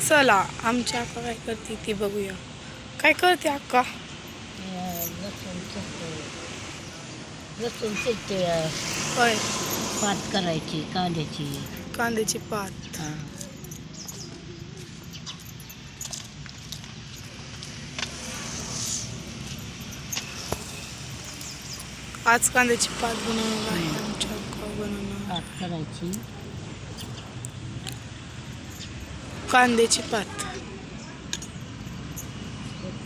चला आमची अक्का काय करते ती बघूया. काय करते अक्का? लसूण चिरते होय. पात करायची कांद्याची कांद्याची पात. हा. आज कांद्याची पात बनवणार आहे आमच्या अक्का बनवणार. पात करायची कांद्याची पात.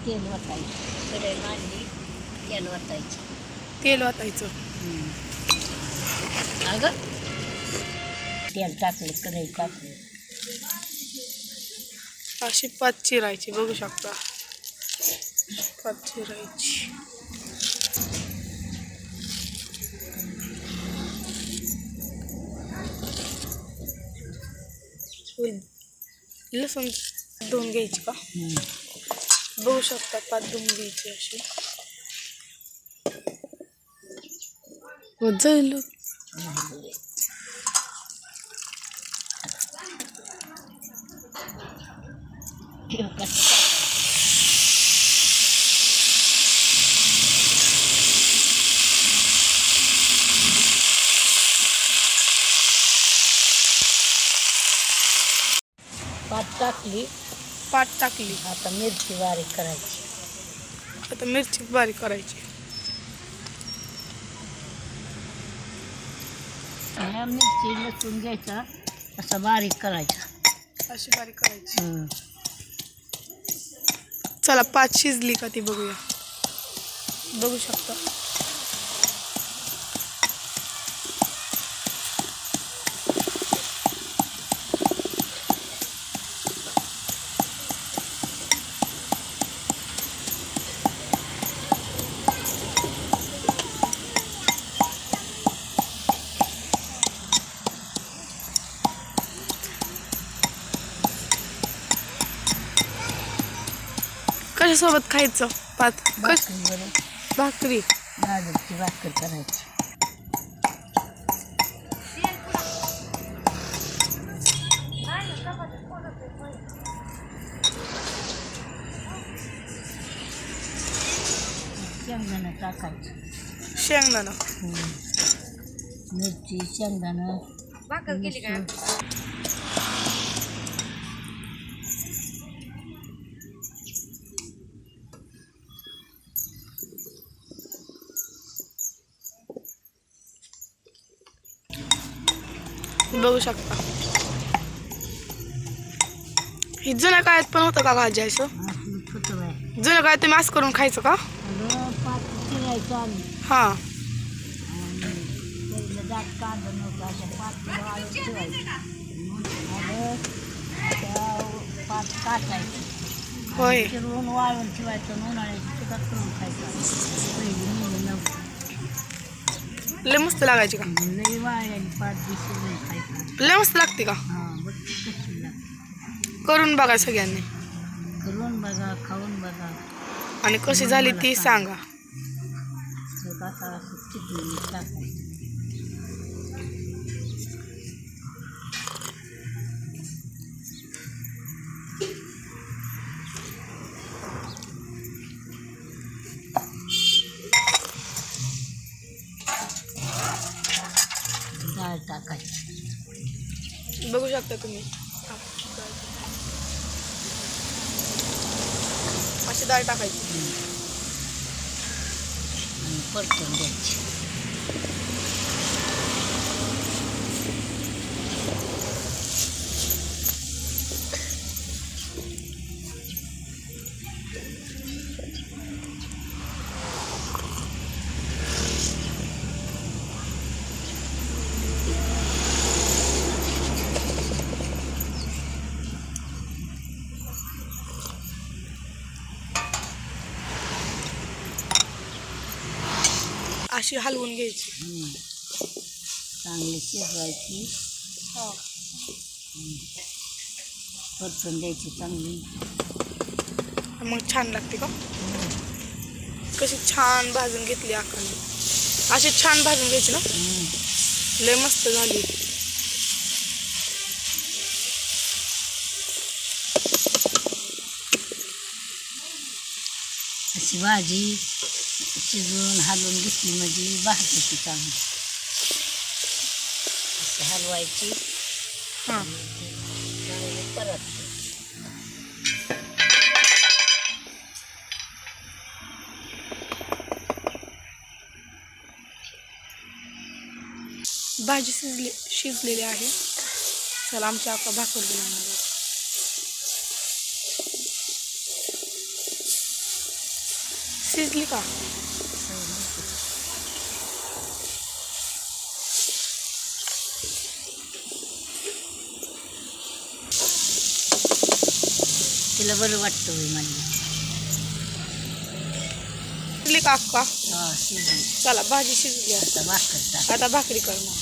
तेल वतायचं. कढई मांडली तेल वतायचं. तेल वाटायचं अगं तेल टाकलं कढई टाकलं. अशी पात चिरायची बघू शकता. पात चिरायची. होईल. लसूण धुवून घ्यायची का बघू शकता पात धुवून घ्यायची अशी हो, जाईल you. टाकली पात टाकली. आता मिरची बारीक करायची. आता मिरची बारीक करायची. ह्या मिरची लसूण घ्यायचा असा बारीक करायचा अशी बारीक करायची. चला पाच शिजली का ती बघूया. बघू शकता. कशासोबत खायचं. पात. कश? भाकरी. गाजरची भाकर करायची. शेंगदाणं टाकायचं. शेंगदाणा. मिरची शेंगदाणं लसूण. बघू शकता. ही जुन्या काळात पण होतं का भाजी असं? असं जुन्या काळात तुम्ही असं करून खायचं का? अगं हां. आणि नव्हतं पाच वाळून होय वाळून ठेवायचं उन्हाळ्याची करून खायचं. लय मस्त लागायची का? लय मस्त लागते का? हां करून बघा सगळ्यांनी. करून बघा खाऊन बघा. आणि कशी झाली ती सांगा. शकता तुम्ही. अशी डाळ टाकायची. आणि परतून द्यायची अशी हलवून घ्यायची. चांगली शिजवायची. हो. परतून द्यायची चांगली. मग छान लागते का? हो. कशी छान भाजून घेतली आकाने अशी छान भाजून घ्यायची ना? हो. लय मस्त झाली. अशी भाजी. शिजवून हलवून घेतली म्हणजे भाजली चांगली. अशी हलवायची. परत भाजी शिजली शिजलेली आहे. चला आमच्या आका भाकर बनवणार शिजली का? तिला बरं वाटतं शिजली का अक्का? हा चला भाजी शिजली. आता भाकर आता भाकरी करणार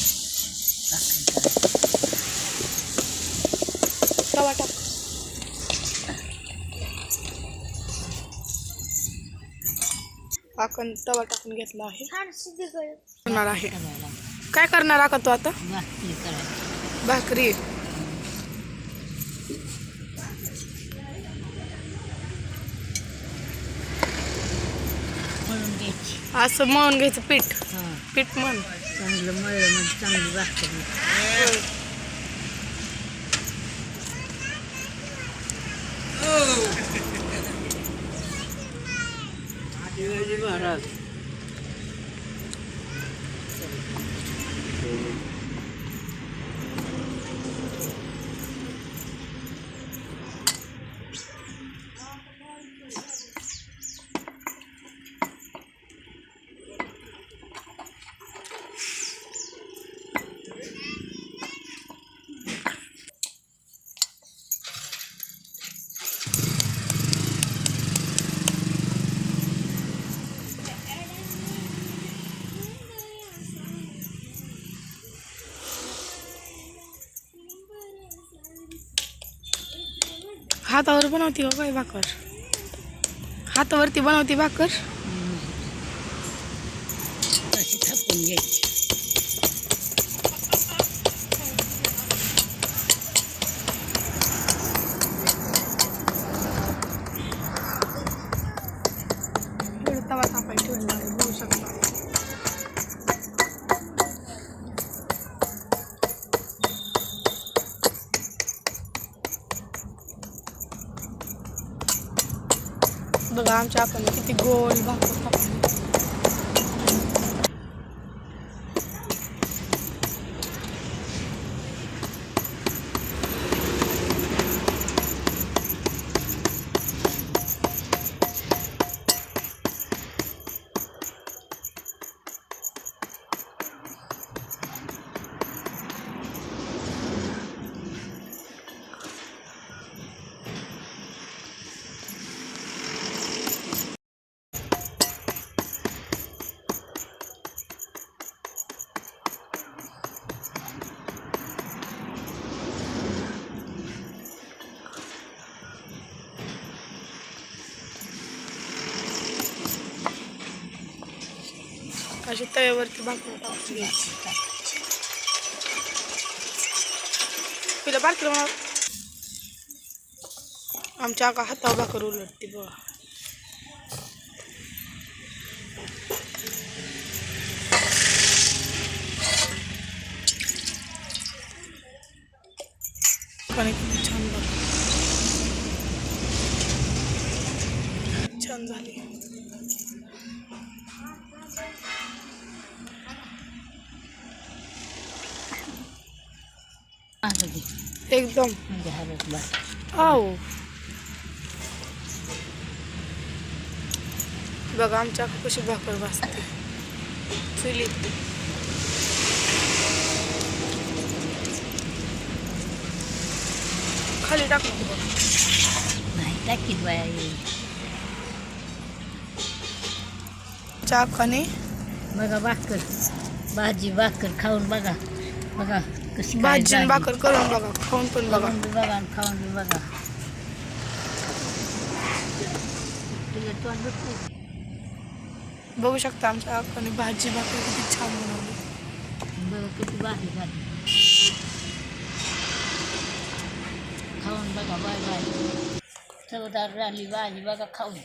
भाकरी करायची तवा टाकून घेतला आहे. करणार आहे. काय करणार आका तू आता? भाकरी असं मळून घ्यायचं पीठ. पीठ म्हण. चांगलं मळलं म्हणजे चांगली भाकर. होते. हातावर बनवते हो काय भाकर. हातावरती बनवते भाकर. थापून घ्यायची तवा तापाय ठेवून बघा आमच्या आपण किती गोल भाकर अशी तव्यावरती भाकरी टाकून घ्यायची तिला बारकीला म्हणा आमच्या आका हातावर भाकर उलटते बघा. पण किती छान बघ छान झाली. असं एकदम. म्हणजे भाकर आव. बघा आमच्या कशी भाकर भाजते. चुलीत खाली टाकून नाही टाकीत बाया चाकाने बघा भाकर. भाजी भाकर खाऊन बघा. बघा. कशी भाजी. भाकर करून बघा खाऊन पण बघा. बी बघा आणि खाऊन बी बघा? बघू शकता आमच्या आकाने भाजी भाकर किती छान बनवली. बघा किती भाजी झाली. खाऊन बघा बाय बाय. चवदार राहिली भाजी बघा खाऊन.